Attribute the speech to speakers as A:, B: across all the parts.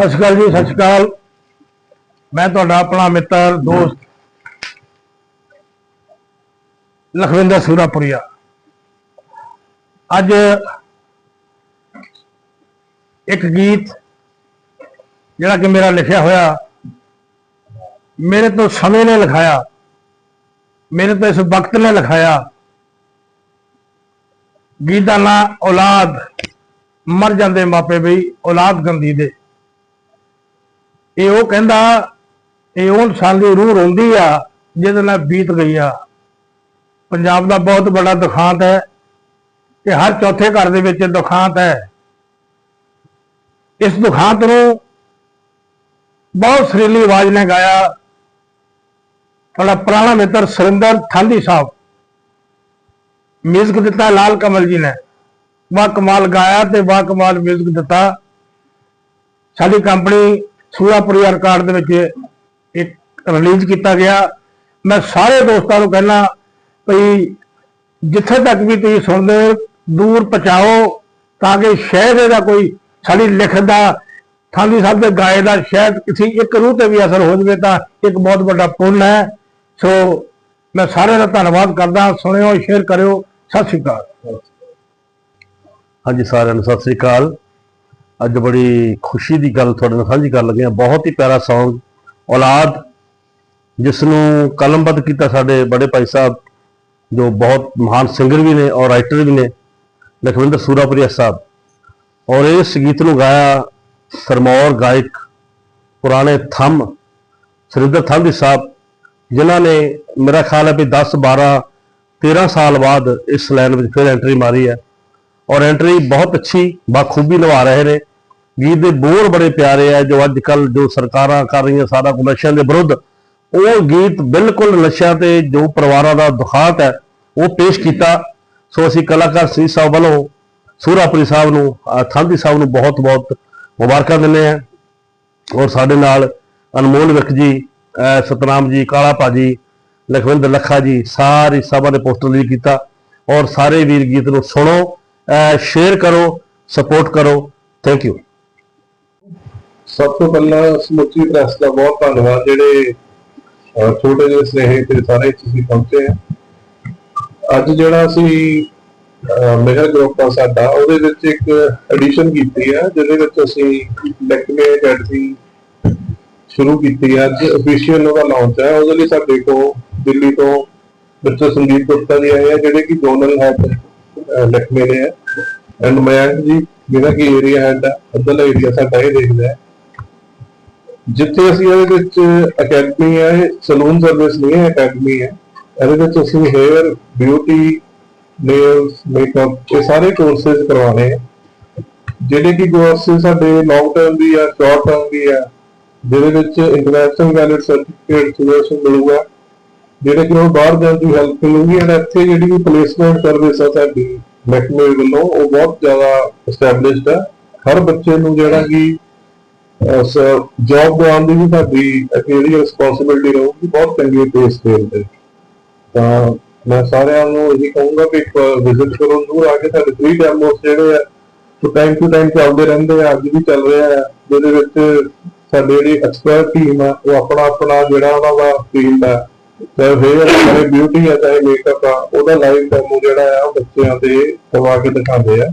A: ਸਤਿ ਸ਼੍ਰੀ ਅਕਾਲ ਜੀ, ਸਤਿ ਸ਼੍ਰੀ ਅਕਾਲ। ਮੈਂ ਤੁਹਾਡਾ ਆਪਣਾ ਮਿੱਤਰ, ਦੋਸਤ ਲਖਵਿੰਦਰ ਸੂਰਾਪੁਰੀਆ। ਅੱਜ ਇੱਕ ਗੀਤ ਜਿਹੜਾ ਕਿ ਮੇਰਾ ਲਿਖਿਆ ਹੋਇਆ, ਮੇਰੇ ਤੋਂ ਸਮੇਂ ਨੇ ਲਿਖਾਇਆ, ਮੇਰੇ ਤੋਂ ਇਸ ਵਕਤ ਨੇ ਲਿਖਾਇਆ। ਗੀਤ ਦਾ ਨਾਂ ਔਲਾਦ, ਮਰ ਜਾਂਦੇ ਮਾਪੇ ਬਈ, ਔਲਾਦ ਗੰਦੀ ਦੇ। ਇਹ ਉਹ ਕਹਿੰਦਾ, ਇਹ ਉਹ ਇਨਸਾਨ ਦੀ ਰੂਹ ਰੋਂਦੀ ਆ, ਜਿਹਦੇ ਨਾਲ ਬੀਤ ਗਈ ਆ। ਪੰਜਾਬ ਦਾ ਬਹੁਤ ਵੱਡਾ ਦੁਖਾਂਤ ਹੈ ਕਿ ਹਰ ਚੌਥੇ ਘਰ ਦੇ ਵਿੱਚ ਦੁਖਾਂਤ ਹੈ। ਇਸ ਦੁਖਾਂਤ ਨੂੰ ਬਹੁਤ ਸੁਰੀਲੀ ਆਵਾਜ਼ ਨੇ ਗਾਇਆ। ਸਾਡਾ ਪੁਰਾਣਾ ਮਿੱਤਰ ਸੁਰਿੰਦਰ ਥਾਂਦੀ ਸਾਹਿਬ ਮਿਊਜ਼ਿਕ ਦਿੱਤਾ ਲਾਲ ਕਮਲ ਜੀ ਨੇ। ਵਾ ਕਮਾਲ ਗਾਇਆ ਤੇ ਵਾ ਕਮਾਲ ਮਿਊਜ਼ਿਕ ਦਿੱਤਾ। ਸਾਡੀ ਕੰਪਨੀ ਸੂਰਾਪੁਰੀ ਰਿਕਾਰਡ ਦੇ ਵਿੱਚ ਇੱਕ ਰਿਲੀਜ਼ ਕੀਤਾ ਗਿਆ। ਮੈਂ ਸਾਰੇ ਦੋਸਤਾਂ ਨੂੰ ਕਹਿਣਾ ਭਈ ਜਿੱਥੇ ਤੱਕ ਵੀ ਤੁਸੀਂ ਸੁਣਦੇ ਹੋ, ਦੂਰ ਪਹੁੰਚਾਓ ਤਾਂ ਕਿ ਸ਼ਾਇਦ ਇਹਦਾ ਕੋਈ ਸਾਡੀ ਲਿਖਤ ਦਾ ਥਾਂਦੀ ਸਾਹਿਬ ਦੇ ਗਾਏ ਦਾ ਸ਼ਾਇਦ ਕਿਸੇ ਇੱਕ ਰੂਹ ਤੇ ਵੀ ਅਸਰ ਹੋ ਜਵੇ ਤਾਂ ਇੱਕ ਬਹੁਤ ਵੱਡਾ ਪੁੰਨ ਹੈ। ਸੋ ਮੈਂ ਸਾਰਿਆਂ ਦਾ ਧੰਨਵਾਦ ਕਰਦਾ। ਸੁਣਿਓ ਸ਼ੇਅਰ ਕਰਿਓ। ਸਤਿ ਸ਼੍ਰੀ ਅਕਾਲ।
B: ਹਾਂਜੀ, ਸਾਰਿਆਂ ਨੂੰ ਸਤਿ ਸ੍ਰੀ ਅਕਾਲ। ਅੱਜ ਬੜੀ ਖੁਸ਼ੀ ਦੀ ਗੱਲ ਤੁਹਾਡੇ ਨਾਲ ਸਾਂਝੀ ਕਰਨ ਲੱਗੇ ਹਾਂ। ਬਹੁਤ ਹੀ ਪਿਆਰਾ ਸੌਂਗ ਔਲਾਦ ਜਿਸ ਨੂੰ ਕਲਮਬੱਧ ਕੀਤਾ ਸਾਡੇ ਬੜੇ ਭਾਈ ਸਾਹਿਬ, ਜੋ ਬਹੁਤ ਮਹਾਨ ਸਿੰਗਰ ਵੀ ਨੇ ਔਰ ਰਾਈਟਰ ਵੀ ਨੇ, ਲਖਵਿੰਦਰ ਸੂਰਾਪੁਰੀਆ ਸਾਹਿਬ। ਔਰ ਇਸ ਗੀਤ ਨੂੰ ਗਾਇਆ ਸਰਮੌਰ ਗਾਇਕ, ਪੁਰਾਣੇ ਥੰਮ, ਸੁਰਿੰਦਰ ਥੰਮੀ ਸਾਹਿਬ, ਜਿਨ੍ਹਾਂ ਨੇ ਮੇਰਾ ਖਿਆਲ ਹੈ ਵੀ 10 12 13 ਸਾਲ ਬਾਅਦ ਇਸ ਲਾਈਨ ਵਿੱਚ ਫਿਰ ਐਂਟਰੀ ਮਾਰੀ ਹੈ। ਔਰ ਐਂਟਰੀ ਬਹੁਤ ਅੱਛੀ ਬਾਖੂਬੀ ਨਿਭਾ ਰਹੇ ਨੇ। ਗੀਤ ਦੇ ਬੋਲ ਬੜੇ ਪਿਆਰੇ ਆ, ਜੋ ਅੱਜ ਕੱਲ ਜੋ ਸਰਕਾਰਾਂ ਕਰ ਰਹੀਆਂ ਸਾਰਾ ਕੁ ਨਸ਼ਿਆਂ ਦੇ ਵਿਰੁੱਧ, ਉਹ ਗੀਤ ਬਿਲਕੁਲ ਨਸ਼ਿਆਂ ਤੇ ਜੋ ਪਰਿਵਾਰਾਂ ਦਾ ਦੁਖਾਂਤ ਹੈ, ਉਹ ਪੇਸ਼ ਕੀਤਾ। ਸੋ ਅਸੀਂ ਕਲਾਕਾਰ ਸੀ ਸਾਹਿਬ ਵੱਲੋਂ ਸੂਰਾਪੁਰੀ ਸਾਹਿਬ ਨੂੰ ਅਹ ਥਾਂਦੀ ਸਾਹਿਬ ਨੂੰ ਬਹੁਤ ਬਹੁਤ ਮੁਬਾਰਕਾਂ ਦਿੰਦੇ ਆ ਔਰ ਸਾਡੇ ਨਾਲ ਅਨਮੋਲ ਵਿਖ ਜੀ ਸਤਨਾਮ ਜੀ, ਕਾਲਾ ਭਾਜੀ, ਲਖਵਿੰਦਰ ਲੱਖਾ ਜੀ, ਸਾਰੀ ਸਭਾ ਦੇ ਪੋਸਟਰ ਲਈ ਕੀਤਾ। ਔਰ ਸਾਰੇ ਵੀਰ ਗੀਤ ਨੂੰ ਸੁਣੋ ਸ਼ੇਅਰ ਕਰੋ, ਸਪੋਰਟ ਕਰੋ। Thank you.
C: ਸਭ ਤੋਂ ਪਹਿਲਾਂ ਸਮੁੱਚੀ ਪ੍ਰੈਸ ਦਾ ਬਹੁਤ ਧੰਨਵਾਦ, ਜਿਹੜੇ ਛੋਟੇ ਜਿਹੇ ਸਨੇਹੀ ਤੇ ਸਾਰੇ ਤੁਸੀਂ ਪਹੁੰਚੇ ਅੱਜ ਜਿਹੜਾ ਅਸੀਂ ਮੇਜਰ ਗਰੁੱਪ ਆ ਸਾਡਾ, ਉਹਦੇ ਵਿੱਚ ਇੱਕ ਐਡੀਸ਼ਨ ਕੀਤੀ ਹੈ ਜਿਹਦੇ ਵਿੱਚ ਅਸੀਂ ਲੈਕਮੇ ਅਕੈਡਮੀ ਸ਼ੁਰੂ ਕੀਤੀ ਹੈ ਅੱਜ ਅਫੀਸ਼ੀਅਲ ਉਹਦਾ ਲਾਂਚ ਹੈ ਉਹਦੇ ਲਈ ਸਾਡੇ ਕੋਲ ਦਿੱਲੀ ਤੋਂ ਮਿਸਟਰ ਸੰਦੀਪ ਗੁਪਤਾ ਜੀ ਆਏ ਆ, ਜਿਹੜੇ ਕਿ ਜ਼ੋਨਲ ਹੈਡ ਲੈਕਮੇ ਨੇ ਐਂਡ ਮਯੰਕ ਜੀ, ਜਿਹੜਾ ਕਿ ਏਰੀਆ ਹੈਡ ਹੈ ਅੱਧਲਾ ਏਰੀਆ ਸਾਡਾ ਇਹ ਦੇਖਦਾ ਹੈ। ਜਿੱਥੇ ਅਸੀਂ ਇਹਦੇ ਵਿੱਚ ਅਕੈਡਮੀ ਹੈ ਸਲੂਨ ਸਰਵਿਸ ਨਹੀਂ ਹੈ ਅਕੈਡਮੀ ਹੈ। ਇਹਦੇ ਵਿੱਚ ਅਸੀਂ ਹੇਅਰ ਬਿਊਟੀ ਨੇਲਸ ਮੇਕਅਪ ਇਹ ਸਾਰੇ ਕੋਰਸਸ ਕਰਵਾਉਣੇ ਆ। ਜਿਹੜੇ ਕਿ ਕੋਰਸਸ ਸਾਡੇ ਲੌਂਗ ਟਰਮ ਵੀ ਆ ਸ਼ਾਰਟ ਟਰਮ ਵੀ ਆ, ਜਿਹਦੇ ਵਿੱਚ ਇੰਟਰਨੈਸ਼ਨਲ ਵੈਲਿਡ ਸਰਟੀਫਿਕੇਟ ਸੁਜੈਸ਼ਨ ਮਿਲੂਗਾ। ਜਿਹੜੇ ਕਿ ਉਹ ਬਾਹਰ ਜਾਣ ਦੀ ਹੈਲਪ ਮਿਲੂਗੀ ਐਂਡ ਇੱਥੇ ਜਿਹੜੀ ਵੀ ਪਲੇਸਮੈਂਟ ਸਰਵਿਸ ਆ ਸਾਡੀ ਮਹਿਕਮੇ ਵੱਲੋਂ, ਉਹ ਬਹੁਤ ਜ਼ਿਆਦਾ ਐਸਟੈਬਲਿਸ਼ਡ ਹੈ ਹਰ ਬੱਚੇ ਨੂੰ ਜਿਹੜਾ ਕਿ ਜੌਬ ਦਿਵਾਉਣ ਦੀ ਵੀ ਸਾਡੀ ਜਿਹੜੀ ਰਿਸਪੌਂਸਿਬਿਲਟੀ ਰਹੂਗੀ, ਬਹੁਤ ਚੰਗੀ ਪੇ ਸਕੇਲ ਤੇ। ਤਾਂ ਮੈਂ ਸਾਰਿਆਂ ਨੂੰ ਇਹ ਕਹੂੰਗਾ ਕਿ ਇੱਕ ਵਿਜ਼ਿਟ ਕਰੋ ਜ਼ਰੂਰ ਆ ਕੇ ਸਾਡੇ ਫ੍ਰੀ ਡੈਮੋਸ ਜਿਹੜੇ ਆ ਉਹ ਟਾਈਮ ਟੂ ਟਾਈਮ ਚੱਲਦੇ ਰਹਿੰਦੇ ਆ, ਅੱਜ ਵੀ ਚੱਲ ਰਿਹਾ ਹੈ ਜਿਹਦੇ ਵਿੱਚ ਸਾਡੀ ਜਿਹੜੀ ਐਕਸਪਰਟ ਟੀਮ ਆ, ਉਹ ਆਪਣਾ ਆਪਣਾ ਜਿਹੜਾ ਉਹਨਾਂ ਦਾ ਫੀਲਡ ਆ, ਚਾਹੇ ਹੇਅਰ ਚਾਹੇ ਬਿਊਟੀ ਆ, ਚਾਹੇ ਮੇਕਅਪ ਆ, ਉਹਦਾ ਲਾਈਵ ਡੈਮੋ ਜਿਹੜਾ ਆ, ਉਹ ਬੱਚਿਆਂ ਦੇ ਕਰਵਾ ਕੇ ਦਿਖਾਉਂਦੇ ਆ।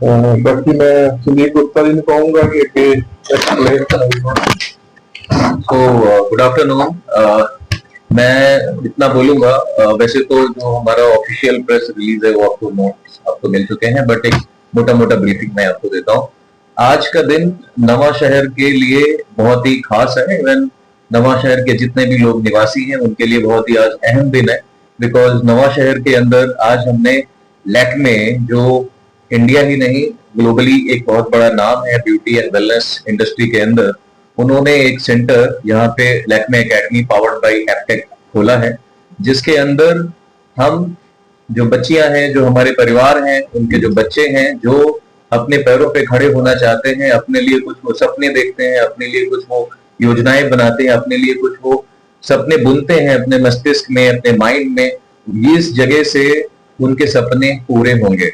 C: बाकी मैं सुनील गुप्ता जी को कहूँगा कि
D: तो गुड आफ्टरनून मैं इतना बोलूँगा वैसे तो जो हमारा ऑफिशियल प्रेस रिलीज़ है, वो आपको नोट्स आपको मिल चुके हैं बट एक मोटा मोटा ब्रीफिंग मैं आपको देता हूँ। आज का दिन नवा शहर के लिए बहुत ही खास है। इवन नवा शहर के जितने भी लोग निवासी हैं, उनके लिए बहुत ही आज अहम दिन है। बिकॉज़ नवा शहर के अंदर आज हमने लैक में जो इंडिया ही नहीं ग्लोबली एक बहुत बड़ा नाम है ब्यूटी एंड वेलनेस इंडस्ट्री के अंदर। उन्होंने एक सेंटर यहाँ पे Lakme academy powered by Aptech खोला है, जिसके अंदर हम जो बच्चियाँ हैं, जो हमारे परिवार हैं, उनके जो बच्चे हैं, जो अपने पैरों पे खड़े होना चाहते हैं, अपने लिए कुछ वो सपने देखते हैं, अपने लिए कुछ वो योजनाएँ बनाते हैं, अपने लिए कुछ वो सपने बुनते हैं अपने मस्तिष्क में, अपने माइंड में इस जगह से उनके सपने पूरे होंगे।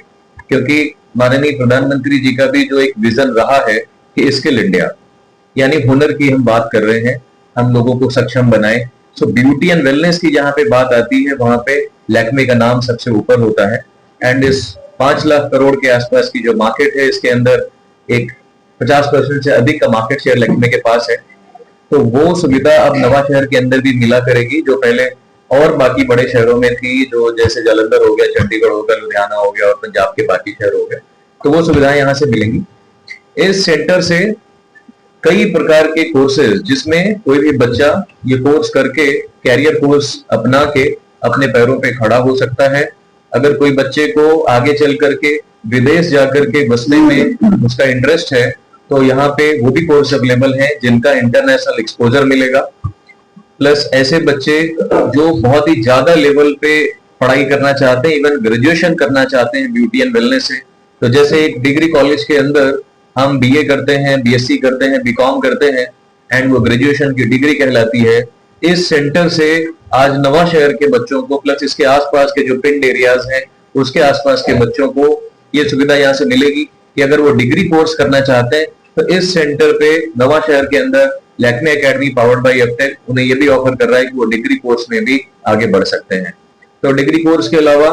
D: क्योंकि माननीय प्रधानमंत्री जी का भी जो एक विजन रहा है कि स्किल इंडिया यानी हुनर की हम बात कर रहे हैं, हम लोगों को सक्षम बनाए। सो ब्यूटी एंड वेलनेस की जहाँ पे बात आती है, वहाँ पे लैक्मे का नाम सबसे ऊपर होता है। एंड इस पाँच लाख करोड़ के आसपास की जो मार्केट है, इसके अंदर एक पचास परसेंट से अधिक का मार्केट शेयर लैक्मे के पास है। तो वो सुविधा अब नवा शहर के अंदर भी मिला करेगी, जो पहले और बाकी बड़े शहरों में थी जो जैसे जालंधर हो गया, चंडीगढ़ हो गया, लुधियाना हो गया और पंजाब के बाकी शहर हो गए तो वो सुविधाएँ यहाँ से मिलेंगी। इस सेंटर से कई प्रकार के कोर्सेज जिसमें कोई भी बच्चा ये कोर्स करके कैरियर कोर्स अपना के अपने पैरों पे खड़ा हो सकता है। अगर कोई बच्चे को आगे चल करके विदेश जाकर के बसने में उसका इंटरेस्ट है तो यहाँ पे वो भी कोर्स अवेलेबल है जिनका इंटरनेशनल एक्सपोजर मिलेगा। प्लस ऐसे बच्चे जो बहुत ही ज़्यादा लेवल पे पढ़ाई करना चाहते हैं इवन ग्रेजुएशन करना चाहते हैं ब्यूटी एंड वेलनेस से। तो जैसे एक डिग्री कॉलेज के अंदर हम बीए करते हैं बीएससी करते हैं बीकॉम करते हैं एंड वो ग्रेजुएशन की डिग्री कहलाती है। इस सेंटर से आज नवा शहर के बच्चों को प्लस इसके आसपास के जो पिंड एरियाज़ हैं, उसके आसपास के बच्चों को ये सुविधा यहाँ से मिलेगी कि अगर वो डिग्री कोर्स करना चाहते हैं तो इस सेंटर पे नवा शहर के अंदर Lakme academy powered by Aptech उन्हें ये भी ऑफ़र कर रहा है कि वो डिग्री कोर्स में भी आगे बढ़ सकते हैं। तो डिग्री कोर्स के अलावा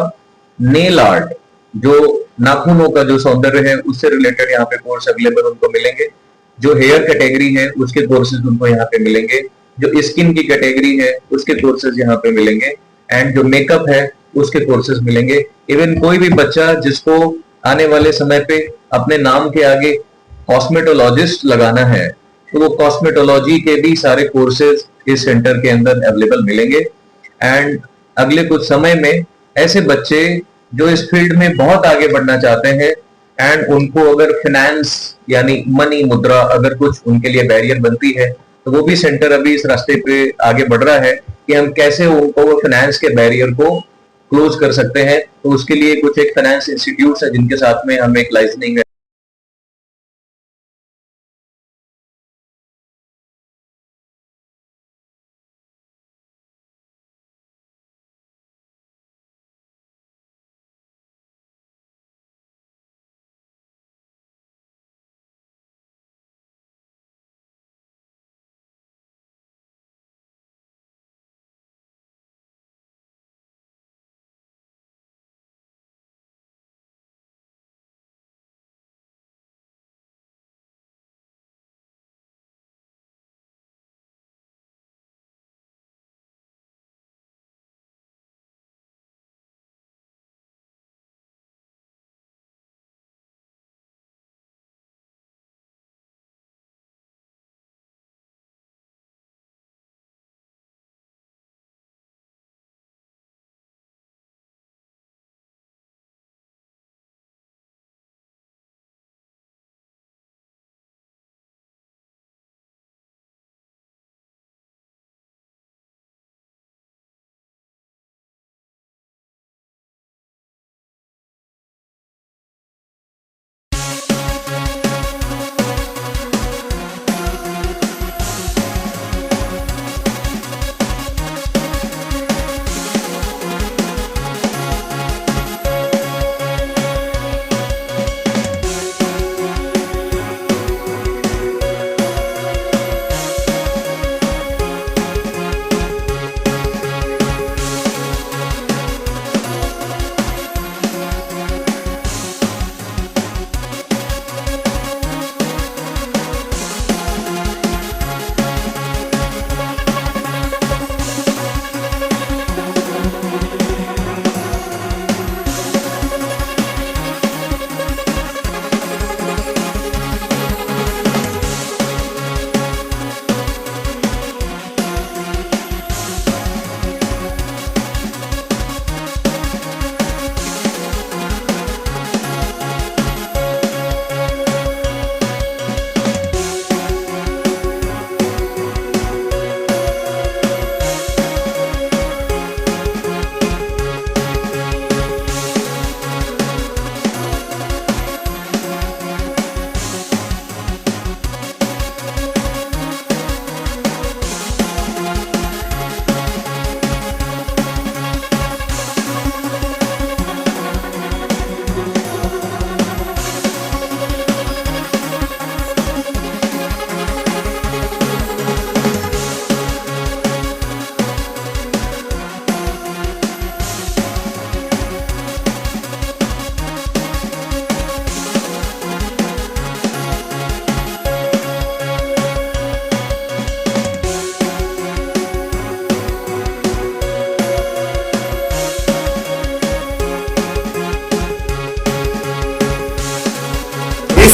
D: नेल आर्ट जो नाखूनों का जो सौंदर्य है, उससे रिलेटेड यहाँ पे कोर्स अवेलेबल उनको मिलेंगे। जो हेयर कैटेगरी है, उसके कोर्सेज उनको यहाँ पे मिलेंगे। जो स्किन की कैटेगरी है, उसके कोर्सेज यहाँ पे मिलेंगे। एंड जो मेकअप है, उसके कोर्सेज मिलेंगे। इवन कोई भी बच्चा जिसको आने वाले समय पे अपने नाम के आगे कॉस्मेटोलॉजिस्ट लगाना है तो वो कॉस्मेटोलॉजी के भी सारे कोर्सेज इस सेंटर के अंदर अवेलेबल मिलेंगे। एंड अगले कुछ समय में ऐसे बच्चे जो इस फ़ील्ड में बहुत आगे बढ़ना चाहते हैं एंड उनको अगर फिनेंस यानी मनी मुद्रा अगर कुछ उनके लिए बैरियर बनती है तो वो भी सेंटर अभी इस रास्ते पे आगे बढ़ रहा है कि हम कैसे उनको वो फाइनेंस के बैरियर को क्लोज कर सकते हैं। तो उसके लिए कुछ एक फाइनेंस इंस्टीट्यूट है जिनके साथ में हम एक लाइसनिंग